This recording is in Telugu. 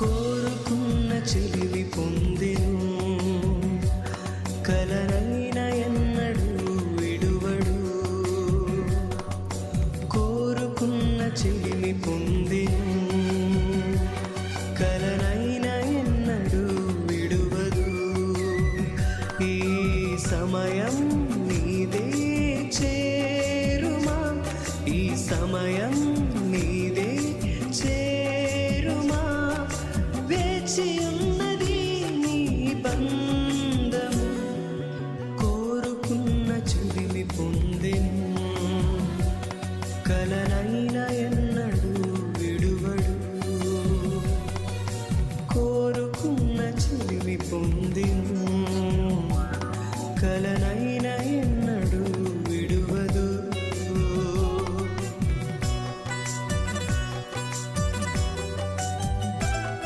కోరుకున్న చెలివి పొందెను. కలరైన ఎన్నడు విడువడు. కోరుకున్న చెలివి పొందెను. కలరైన ఎన్నడు విడువదు. ఈ సమయం నీదే. పొందెను. కలనైన ఎన్నడు విడువడు. కోరుకున్న చెలిమి పొందిను.